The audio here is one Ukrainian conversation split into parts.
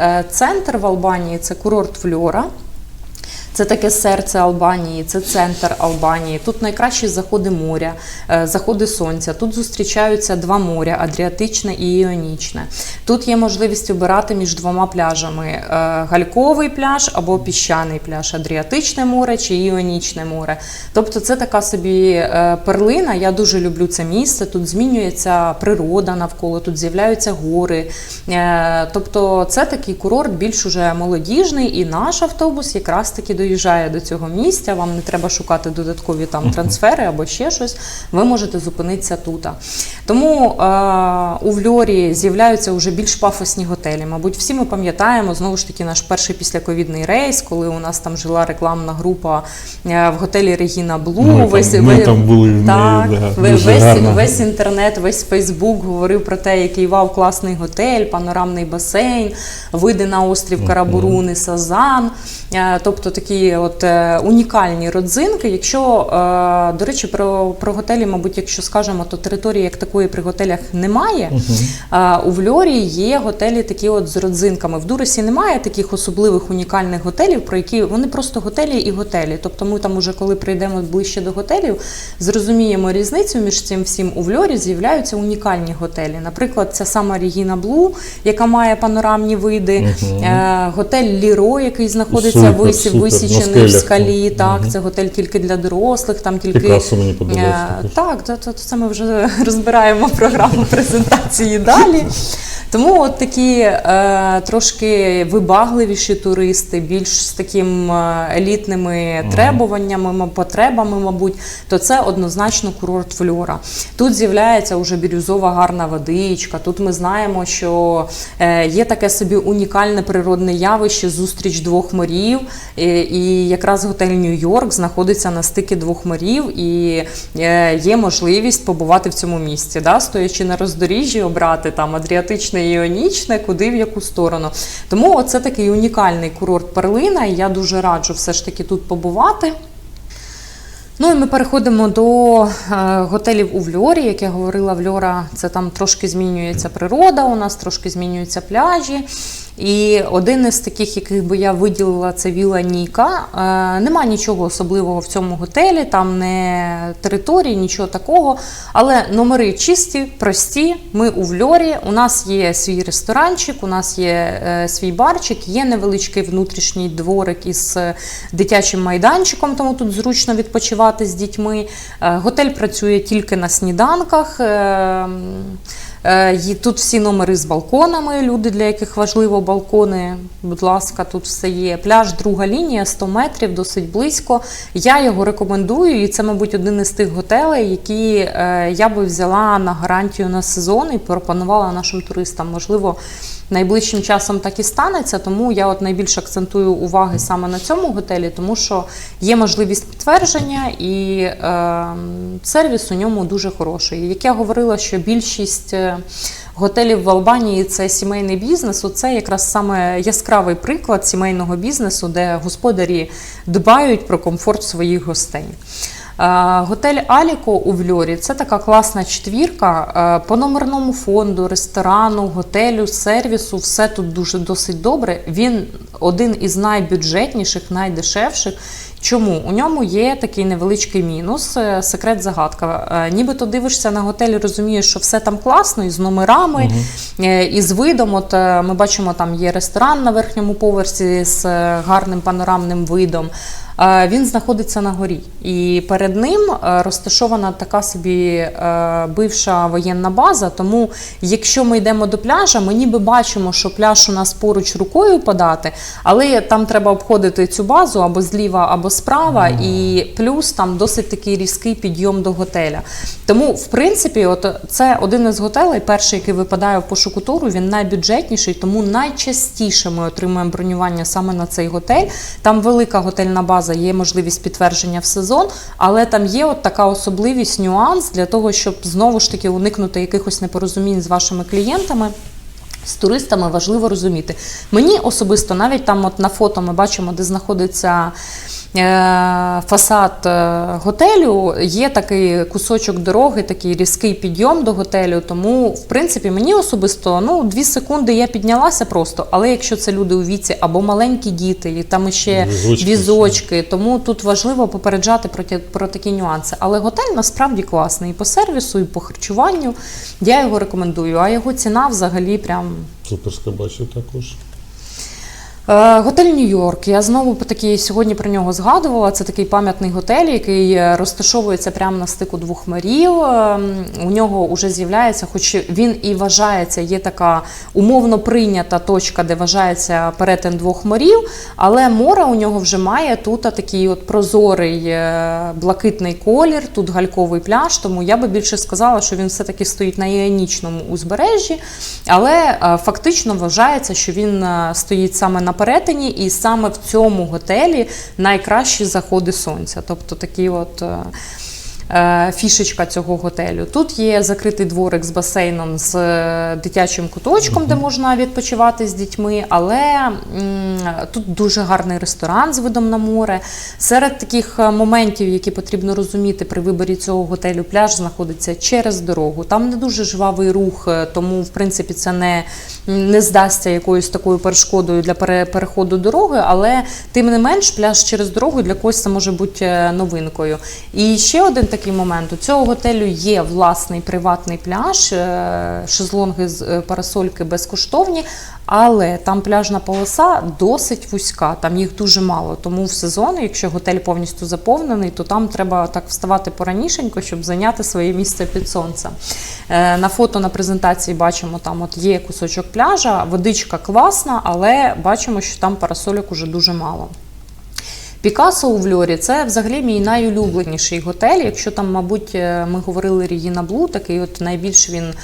е, центр в Албанії це курорт Фльора. Це таке серце Албанії, це центр Албанії. Тут найкращі заходи моря, е, заходи сонця. Тут зустрічаються два моря Адріатичне і Іонічне. Тут є можливість обирати між двома пляжами: е, гальковий пляж або піщаний пляж, Адріатичне море чи Іонічне море. Тобто, це така собі е, перлина. Я дуже люблю це місце. Тут змінюється природа навколо, тут з'являються гори. Тобто, це такий курорт більш уже молодіжний, і наш автобус якраз таки доїжджає до цього місця. Вам не треба шукати додаткові там трансфери або ще щось. Ви можете зупинитися тут. Тому е, у Вльорі з'являються вже більш пафосні готелі. Мабуть, всі ми пам'ятаємо знову ж таки наш перший післяковідний рейс, коли у нас там жила рекламна група е, в готелі Регіна Блу. Ми там- ми там були в неї, да, весь, гарно. весь інтернет, весь Фейсбук говорив про те, який вау, класний готель, панорамний басейн, види на острів Карабуруни, Сазан. Е, Тобто такі от е, унікальні родзинки. Якщо, е, до речі, про, про готелі, мабуть, якщо скажемо, то території як такої при готелях немає. Е, У Вльорі є готелі такі от з родзинками. В Дуресі немає таких особливих унікальних готелів, про які вони просто готелі і готелі. Тобто ми там уже коли прийдемо ближче до готелів, зрозуміємо різницю між цим всім у Вльорі з'являються унікальні готелі. Наприклад, ця сама Регіна Блу, яка має панорамні види, е, готель Ліро, який знаходиться Супер, висі, супер, висічений в скалі. Так, це готель тільки для дорослих, там тільки Пікассо мені подобається Е. Так, то, то, це ми вже розбираємо програму презентації далі. Тому от такі е, трошки вибагливіші туристи, більш з таким е, елітними требуваннями, потребами, мабуть, то це однозначно курорт Фльора. Тут з'являється вже бірюзова гарна водичка. Тут ми знаємо, що е, є таке собі унікальне природне явище зустріч двох морів. І, і якраз готель Нью-Йорк знаходиться на стикі двох морів, і е, є можливість побувати в цьому місці, да? стоячи на роздоріжжі, обрати там Адріатичне і Іонічне, куди в яку сторону. Тому це такий унікальний курорт Перлина, і я дуже раджу все ж таки тут побувати. Ну і ми переходимо до е, готелів у Вльорі. Як я говорила, Вльора це там трошки змінюється природа, у нас трошки змінюються пляжі. І один із таких, яких би я виділила, це Віла Ніка. Е, нема нічого особливого в цьому готелі, там не території, нічого такого. Але номери чисті, прості. Ми у Вльорі. У нас є свій ресторанчик, у нас є е, свій барчик, є невеличкий внутрішній дворик із е, дитячим майданчиком, тому тут зручно відпочивати з дітьми. Е, Готель працює тільки на сніданках. Е, Тут всі номери з балконами, люди, для яких важливо балкони. Будь ласка, тут все є. Пляж, друга лінія, 100 метрів, досить близько. Я його рекомендую, і це, мабуть, один із тих готелей, які е, я би взяла на гарантію на сезон і пропонувала нашим туристам. Можливо, найближчим часом так і станеться, тому я от найбільш акцентую уваги саме на цьому готелі, тому що є можливість підтвердження і е, сервіс у ньому дуже хороший. Як я говорила, що більшість е, готелів в Албанії це сімейний бізнес. Оце якраз саме яскравий приклад сімейного бізнесу, де господарі дбають про комфорт своїх гостей. Готель Аліко у Вльорі це така класна четвірка. По номерному фонду, ресторану, готелю, сервісу все тут дуже досить добре. Він один із найбюджетніших, найдешевших. Чому? У ньому є такий невеличкий мінус, е, секрет загадка. Е, Нібито дивишся на готель, і розумієш, що все там класно, і з номерами, е, і з видом. От ми бачимо, там є ресторан на верхньому поверсі з гарним панорамним видом. Він знаходиться на горі, і перед ним розташована така собі бивша воєнна база. Тому, якщо ми йдемо до пляжа, ми ніби бачимо, що пляж у нас поруч рукою подати, але там треба обходити цю базу або зліва, або справа, і плюс там досить такий різкий підйом до готеля. Тому, в принципі, от це один із готелей, перший, який випадає в пошуку туру, він найбюджетніший, тому найчастіше ми отримуємо бронювання саме на цей готель. Там велика готельна база, є можливість підтвердження в сезон, але там є от така особливість, нюанс для того, щоб знову ж таки уникнути якихось непорозумінь з вашими клієнтами. З туристами важливо розуміти. Мені особисто навіть там, от на фото, ми бачимо, де знаходиться е, фасад е, готелю, є такий кусочок дороги, такий різкий підйом до готелю. Тому, в принципі, мені особисто ну, дві секунди я піднялася просто. Але якщо це люди у віці або маленькі діти, і там ще Візочки. візочки, тому тут важливо попереджати про, ті- про такі нюанси. Але готель насправді класний і по сервісу, і по харчуванню. Я його рекомендую. А його ціна взагалі прям Суперська бачу також. Е, Готель Нью-Йорк. Я знову такій сьогодні про нього згадувала. Це такий пам'ятний готель, який е, розташовується прямо на стику двох морів. Ем, У нього вже з'являється, хоч він і вважається, є така умовно прийнята точка, де вважається перетин двох морів, але море у нього вже має тут такий от прозорий е, блакитний колір, тут гальковий пляж. Тому я би більше сказала, що він все-таки стоїть на іонічному узбережжі, але фактично вважається, що він стоїть саме на перетині, і саме в цьому готелі найкращі заходи сонця. Тобто такі от. Е, Фішечка цього готелю. Тут є закритий дворик з басейном з е, дитячим куточком, де можна відпочивати з дітьми, але тут дуже гарний ресторан з видом на море. Серед таких е, моментів, які потрібно розуміти при виборі цього готелю, пляж знаходиться через дорогу. Там не дуже жвавий рух, тому в принципі це не, не здасться якоюсь такою перешкодою для переходу дороги, але тим не менш, пляж через дорогу для когось це може бути новинкою. І ще один такий момент: у цього готелю є власний приватний пляж, е, шезлонги з е, парасольки безкоштовні, але там пляжна полоса досить вузька, там їх дуже мало. Тому в сезон, якщо готель повністю заповнений, то там треба так вставати поранішенько, щоб зайняти своє місце під сонцем. Е, На фото на презентації бачимо, там от є кусочок пляжа, водичка класна, але бачимо, що там парасольок уже дуже мало. Пікасо у Вльорі це взагалі мій найулюбленіший готель. Якщо там, мабуть, е, ми говорили Регіна Блу, такий от найбільш він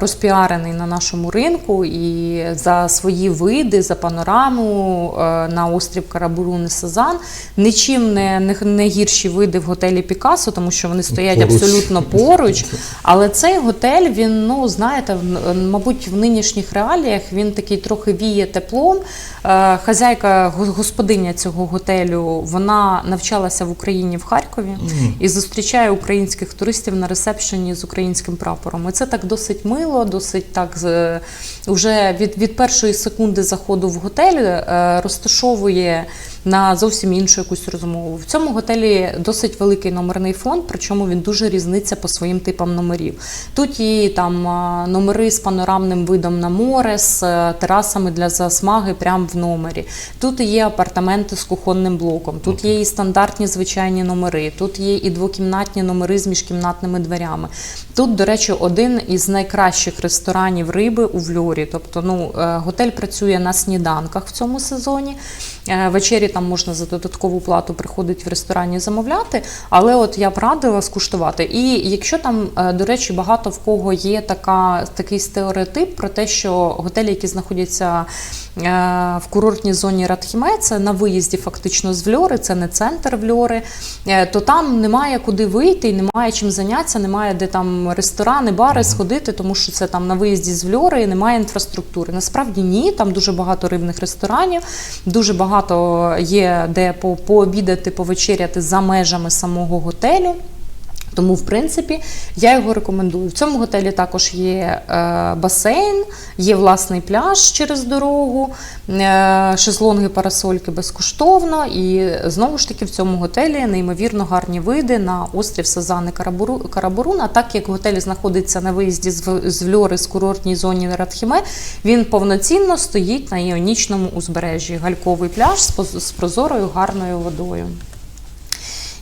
розпіарений на нашому ринку і за свої види, за панораму е, на острів Карабурун і Сезан. Нічим не, не, не гірші види в готелі Пікасо, тому що вони стоять Поруч. абсолютно поруч. Але цей готель, він, ну знаєте, мабуть, в нинішніх реаліях він такий трохи віє теплом. Е, Хазяйка, господиня цього готелю, вона навчалася в Україні в Харкові і зустрічає українських туристів на ресепшені з українським прапором. І це так досить мило, досить так уже від, від першої секунди заходу в готель е, розташовує на зовсім іншу якусь розмову. В цьому готелі досить великий номерний фонд, причому він дуже різниться по своїм типам номерів. Тут є там номери з панорамним видом на море, з е, терасами для засмаги прямо в номері. Тут є апартаменти з кухонним блоком, тут є і стандартні звичайні номери, тут є і двокімнатні номери з міжкімнатними дверями. Тут, до речі, один із найкращих ресторанів риби у Вльорі. Тобто, ну, е, готель працює на сніданках в цьому сезоні. Е, Вечері там можна за додаткову плату приходити в ресторані замовляти, але от я б радила скуштувати. І якщо там, е, до речі, багато в кого є така, такий стереотип про те, що готелі, які знаходяться е, в курортній зоні Радхіме, це на виїзді фактично з Вльори, це не центр Вльори, е, то там немає куди вийти, і немає чим зайнятися, немає де там ресторани, бари сходити, тому що це там на виїзді з Вльори і немає інфраструктури. Насправді ні, там дуже багато рибних ресторанів, дуже багато є де по- пообідати, повечеряти за межами самого готелю. Тому, в принципі, я його рекомендую. В цьому готелі також є е, басейн, є власний пляж через дорогу, е, шезлонги, парасольки безкоштовно. І знову ж таки в цьому готелі неймовірно гарні види на острів Сазани Карабуру, Карабурун. А так як готель знаходиться на виїзді з, Вльори з курортній зоні Радхіме, він повноцінно стоїть на іонічному узбережжі. Гальковий пляж з прозорою гарною водою.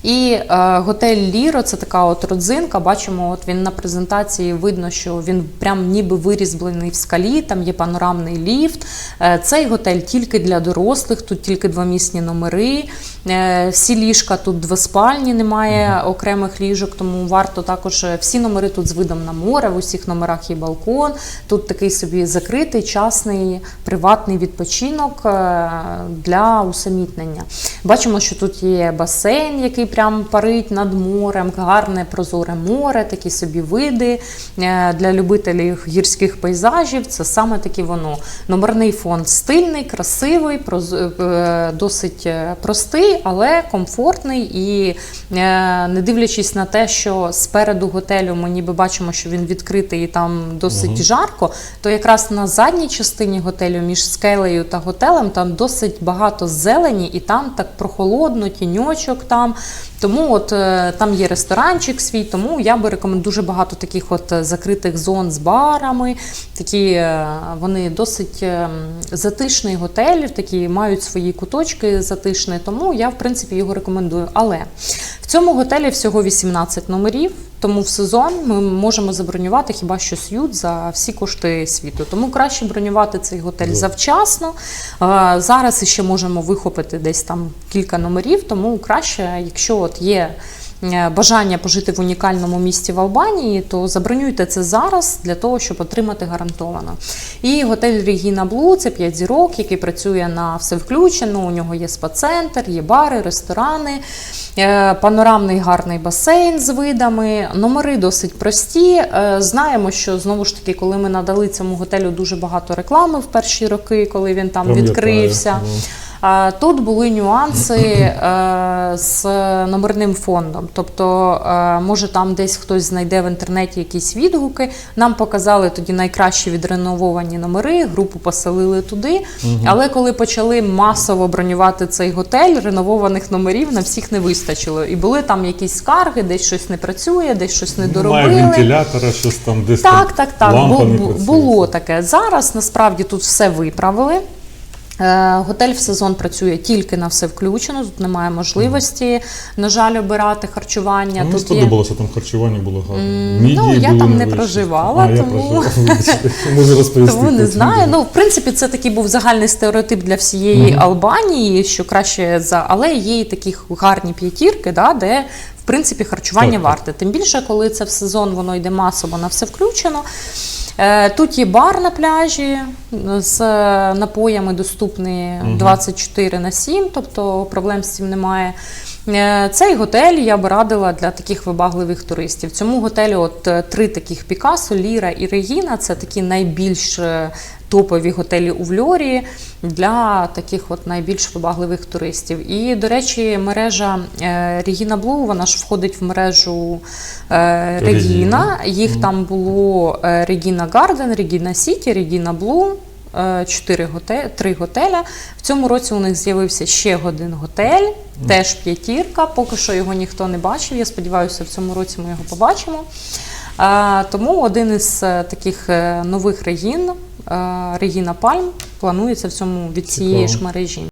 І е, готель Ліро це така от родзинка. Бачимо, от він на презентації видно, що він прям ніби вирізблений в скалі. Там є панорамний ліфт. Е, цей готель тільки для дорослих, тут тільки двомісні номери. Е, всі ліжка тут двоспальні, немає окремих ліжок, тому варто також е, всі номери тут з видом на море. В усіх номерах є балкон. Тут такий собі закритий, частний, приватний відпочинок е, для усамітнення. Бачимо, що тут є басейн, який прям парить над морем, гарне прозоре море, такі собі види е, для любителів гірських пейзажів. Це саме таки воно. Номерний фонд стильний, красивий, е, досить е, простий, але комфортний. І не дивлячись на те, що спереду готелю ми ніби бачимо, що він відкритий і там досить жарко, то якраз на задній частині готелю між скелею та готелем там досить багато зелені, і там так прохолодно, тіньочок там. Тому от е, там є ресторанчик свій, тому я би рекомендую дуже багато таких от е, закритих зон з барами. Такі е, вони досить затишний готель, такі мають свої куточки затишні, тому я в принципі його рекомендую. Але в цьому готелі всього 18 номерів. Тому в сезон ми можемо забронювати хіба що с'ют за всі кошти світу. Тому краще бронювати цей готель завчасно. Зараз ще можемо вихопити десь там кілька номерів, тому краще, якщо от є бажання пожити в унікальному місті в Албанії, то забронюйте це зараз для того, щоб отримати гарантовано. І готель Регіна Блу це 5 зірок, який працює на все включено. У нього є спа-центр, є бари, ресторани, е, панорамний гарний басейн з видами. Номери досить прості. Е, Знаємо, що знову ж таки, коли ми надали цьому готелю дуже багато реклами в перші роки, коли він там Пам'ятаю, відкрився. Тут були нюанси е, з номерним фондом. Тобто, е, може, там десь хтось знайде в інтернеті якісь відгуки. Нам показали тоді найкращі відренововані номери, групу поселили туди. Але коли почали масово бронювати цей готель, реновованих номерів на всіх не вистачило. І були там якісь скарги, десь щось не працює, десь щось не доробили. Немає вентилятора, щось там десь Так, там так, так. лампа Бу- не працює. було таке. Зараз насправді тут все виправили. Е, Готель в сезон працює тільки на все включено. Тут немає можливості, на жаль, обирати харчування. Мені тут є... сподобалося, там харчування було гарне. Мідії ну, я були там не проживала, а, тому-. Можу розповісти. Тому не знаю. Ну, в принципі, це такий був загальний стереотип для всієї Албанії, що краще за. Але є і такі гарні п'ятірки, да, де в принципі харчування так. варте. Тим більше, коли це в сезон, воно йде масово на все включено. Е, Тут є бар на пляжі з напоями доступні 24 на 7, тобто проблем з цим немає. Е, Цей готель я б радила для таких вибагливих туристів. Цьому готелю от е, три таких Пікасо, Ліра і Регіна це такі найбільш е, топові готелі у Вльорі для таких от найбільш вибагливих туристів. І, до речі, мережа Регіна Блу, вона ж входить в мережу Регіна. Їх там було Регіна Гарден, Регіна Сіті, Регіна Блу. Е, Чотири готелі, три готеля. В цьому році у них з'явився ще один готель, теж п'ятірка. Поки що його ніхто не бачив. Я сподіваюся, в цьому році ми його побачимо. Е, Тому один із е, таких нових регін, Регіна Пальм, планується в цьому від цієї ж мережі.